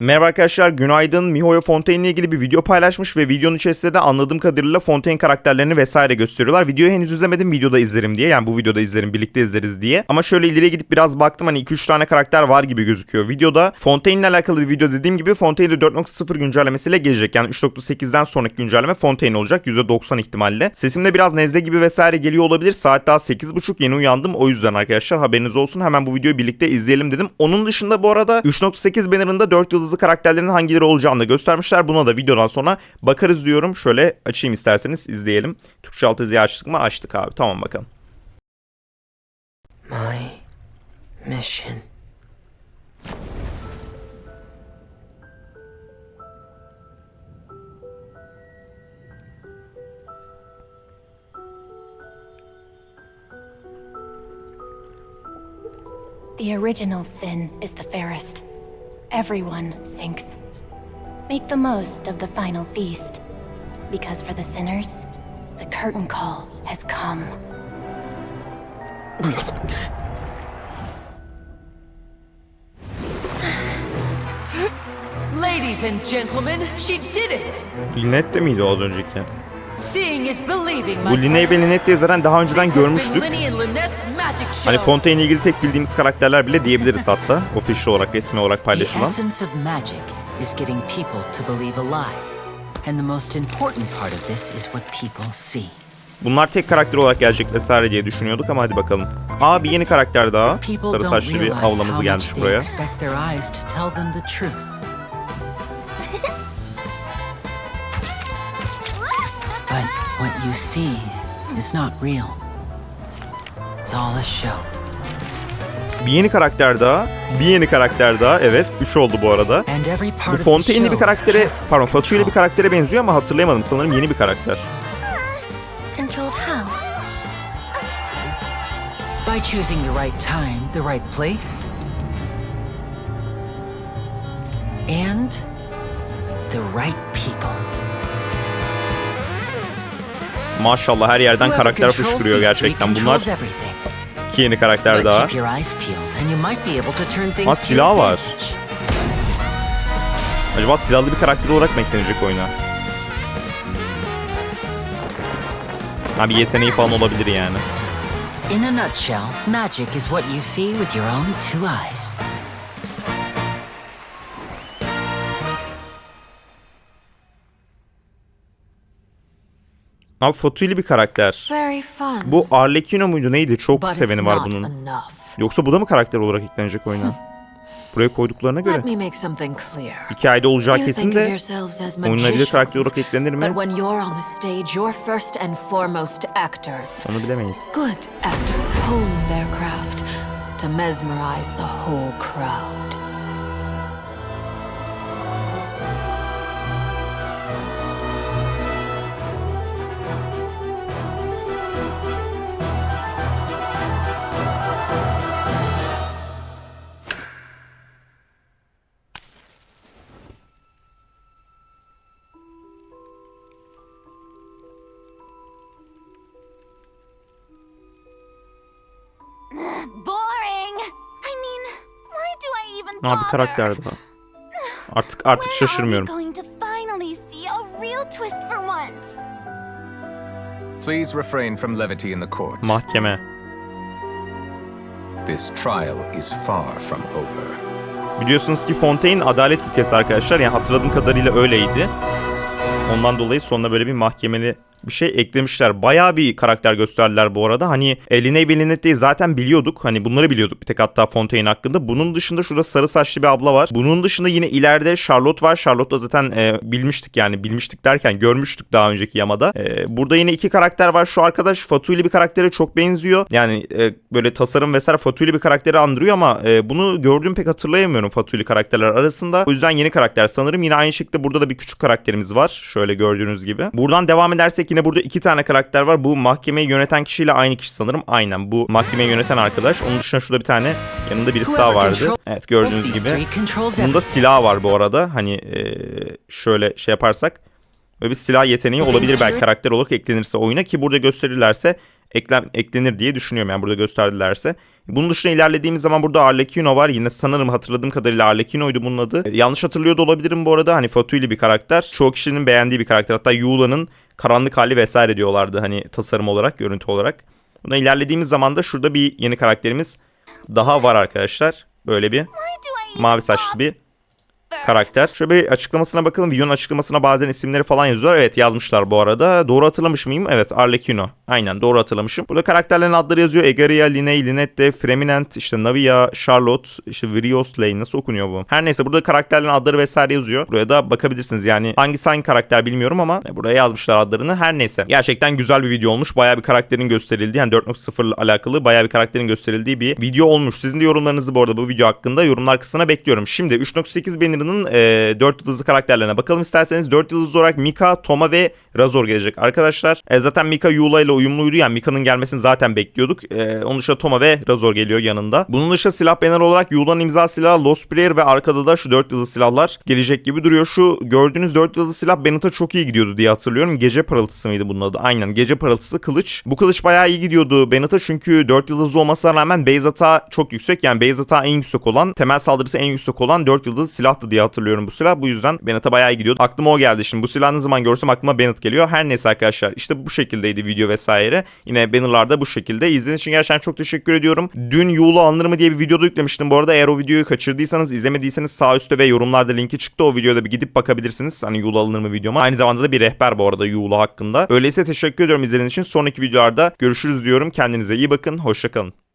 Merhaba arkadaşlar günaydın. Mihoyo Fontaine ile ilgili bir video paylaşmış ve videonun içerisinde de anladığım kadarıyla Fontaine karakterlerini vesaire gösteriyorlar. Videoyu henüz izlemedim videoda izlerim diye yani bu videoda izlerim birlikte izleriz diye. Ama şöyle ileriye gidip biraz baktım hani 2-3 tane karakter var gibi gözüküyor videoda. Fontaine ile alakalı bir video dediğim gibi Fontaine de 4.0 güncellemesiyle gelecek. Yani 3.8'den sonraki güncelleme Fontaine olacak %90 ihtimalle. Sesimde biraz nezle gibi vesaire geliyor olabilir. Saat daha 8.30 yeni uyandım o yüzden arkadaşlar haberiniz olsun. Hemen bu videoyu birlikte izleyelim dedim. Onun dışında bu arada 3.8 bannerında 4 yıldızlı karakterlerin hangileri olacağını da göstermişler. Buna da videodan sonra bakarız diyorum. Şöyle açayım isterseniz izleyelim. Türkçe alt yazıyı açtık mı? Açtık abi. Tamam bakalım. My mission. The original sin is the fairest. Everyone sinks. Make the most of the final feast. Because for the sinners, the curtain call has come. Ladies and gentlemen, she did it! Linet de miydi o az önceki? Seeing is believing, my Bu Linnea ve. Linet yazaren daha önceden görmüştük. Hani Fontaine ile ilgili tek bildiğimiz karakterler bile diyebiliriz hatta. Official olarak, resmi olarak paylaşılan. Bunlar tek karakter olarak gelecek vesaire diye düşünüyorduk ama hadi bakalım. Aa bir yeni karakter daha. Sarı saçlı bir avlamızı gelmiş buraya. You see is not real. It's all a show. Bir yeni karakter daha. Bir yeni karakter daha. Evet. Üç oldu bu arada. Bu Fontaine'li bir karaktere, pardon Fatu ile bir karaktere benziyor ama hatırlayamadım. Sanırım yeni bir karakter. Controlled how? By choosing the right time, the right place, and the right people. Maşallah her yerden karakter fışkırıyor gerçekten. Bunlar iki yeni karakter daha. Ha, silah var. Acaba silahlı bir karakter olarak mı eklenecek oyuna? Ha bir yeteneği falan olabilir yani. In a nutshell, magic is what you see with your own two eyes. Abi Fatu'yli bir karakter. Bu Arlecchino muydu neydi? Çok But seveni var bunun. enough. Yoksa bu da mı karakter olarak eklenecek oyuna? Buraya koyduklarına göre. Hikayede olacağı kesin de oynanabilir karakter olarak eklenir mi? Onu bilemeyiz. Good actors hone their craft to mesmerize the whole crowd. Aa bir karakter daha. Artık artık şaşırmıyorum. Please refrain from levity in the court. Mahkeme. this trial is far from over. Biliyorsunuz ki Fontaine adalet ülkesi arkadaşlar. Yani hatırladığım kadarıyla öyleydi. Ondan dolayı sonuna böyle bir mahkemeli bir şey eklemişler. Bayağı bir karakter gösterdiler bu arada. Hani e, Linnea ve Lynette'yi zaten biliyorduk. Hani bunları biliyorduk bir tek hatta Fontaine hakkında. Bunun dışında şurada sarı saçlı bir abla var. Bunun dışında yine ileride Charlotte var. Charlotte da zaten e, bilmiştik yani. Bilmiştik derken görmüştük daha önceki yamada. E, burada yine iki karakter var. Şu arkadaş Fatu'yla bir karaktere çok benziyor. Yani e, böyle tasarım vesaire Fatu'yla bir karakteri andırıyor ama e, bunu gördüğüm pek hatırlayamıyorum Fatu'yla karakterler arasında. O yüzden yeni karakter sanırım. Yine aynı şekilde burada da bir küçük karakterimiz var. Şöyle gördüğünüz gibi. Buradan devam edersek yine burada iki tane karakter var. Bu mahkemeyi yöneten kişiyle aynı kişi sanırım. Aynen bu mahkemeyi yöneten arkadaş. Onun dışında şurada bir tane yanında birisi daha vardı. Evet gördüğünüz gibi. Bunda silah var bu arada. Hani e, şöyle şey yaparsak böyle bir silah yeteneği olabilir belki karakter olarak eklenirse oyuna ki burada gösterirlerse eklem, eklenir diye düşünüyorum yani burada gösterdilerse. Bunun dışında ilerlediğimiz zaman burada Arlecchino var. Yine sanırım hatırladığım kadarıyla Arlecchino'ydu bunun adı. E, yanlış hatırlıyor da olabilirim bu arada. Hani Fatui bir karakter. Çoğu kişinin beğendiği bir karakter. Hatta Yula'nın karanlık hali vesaire diyorlardı hani tasarım olarak, görüntü olarak. Buna ilerlediğimiz zaman da şurada bir yeni karakterimiz daha var arkadaşlar. Böyle bir mavi saçlı bir karakter. Şöyle bir açıklamasına bakalım. Videonun açıklamasına bazen isimleri falan yazıyorlar. Evet yazmışlar bu arada. Doğru hatırlamış mıyım? Evet Arlecchino. Aynen doğru hatırlamışım. Burada karakterlerin adları yazıyor. Egaria, Linnea, Linette, Freminent, işte Navia, Charlotte, işte Virios Lane nasıl okunuyor bu? Her neyse burada karakterlerin adları vesaire yazıyor. Buraya da bakabilirsiniz. Yani hangisi hangi karakter bilmiyorum ama buraya yazmışlar adlarını. Her neyse. Gerçekten güzel bir video olmuş. Bayağı bir karakterin gösterildiği yani 4.0 ile alakalı bayağı bir karakterin gösterildiği bir video olmuş. Sizin de yorumlarınızı bu arada bu video hakkında yorumlar kısmına bekliyorum. Şimdi 3.8 banner'ının e, 4 yıldızlı karakterlerine bakalım isterseniz. 4 yıldızlı olarak Mika, Toma ve Razor gelecek arkadaşlar. E, zaten Mika Yula ile uyumluydu yani Mika'nın gelmesini zaten bekliyorduk. E, onun dışında Toma ve Razor geliyor yanında. Bunun dışında silah banner olarak Yula'nın imza silahı Lost Player ve arkada da şu 4 yıldızlı silahlar gelecek gibi duruyor. Şu gördüğünüz 4 yıldızlı silah Bennett'a çok iyi gidiyordu diye hatırlıyorum. Gece parıltısı mıydı bunun adı? Aynen gece parıltısı kılıç. Bu kılıç bayağı iyi gidiyordu Bennett'a çünkü 4 yıldızlı olmasına rağmen base atağı çok yüksek. Yani base atağı en yüksek olan, temel saldırısı en yüksek olan 4 yıldızlı silahtı diye hatırlıyorum bu silah. Bu yüzden Bennett'a bayağı gidiyordu. Aklıma o geldi şimdi. Bu silahı ne zaman görsem aklıma Bennett geliyor. Her neyse arkadaşlar işte bu şekildeydi video vesaire. Yine bannerlarda bu şekilde. İzlediğiniz için gerçekten çok teşekkür ediyorum. Dün Yulu alınır mı diye bir videoda yüklemiştim bu arada. Eğer o videoyu kaçırdıysanız izlemediyseniz sağ üstte ve yorumlarda linki çıktı. O videoda bir gidip bakabilirsiniz. Hani Yulu alınır mı videoma. Aynı zamanda da bir rehber bu arada Yulu hakkında. Öyleyse teşekkür ediyorum izlediğiniz için. Sonraki videolarda görüşürüz diyorum. Kendinize iyi bakın. Hoşçakalın.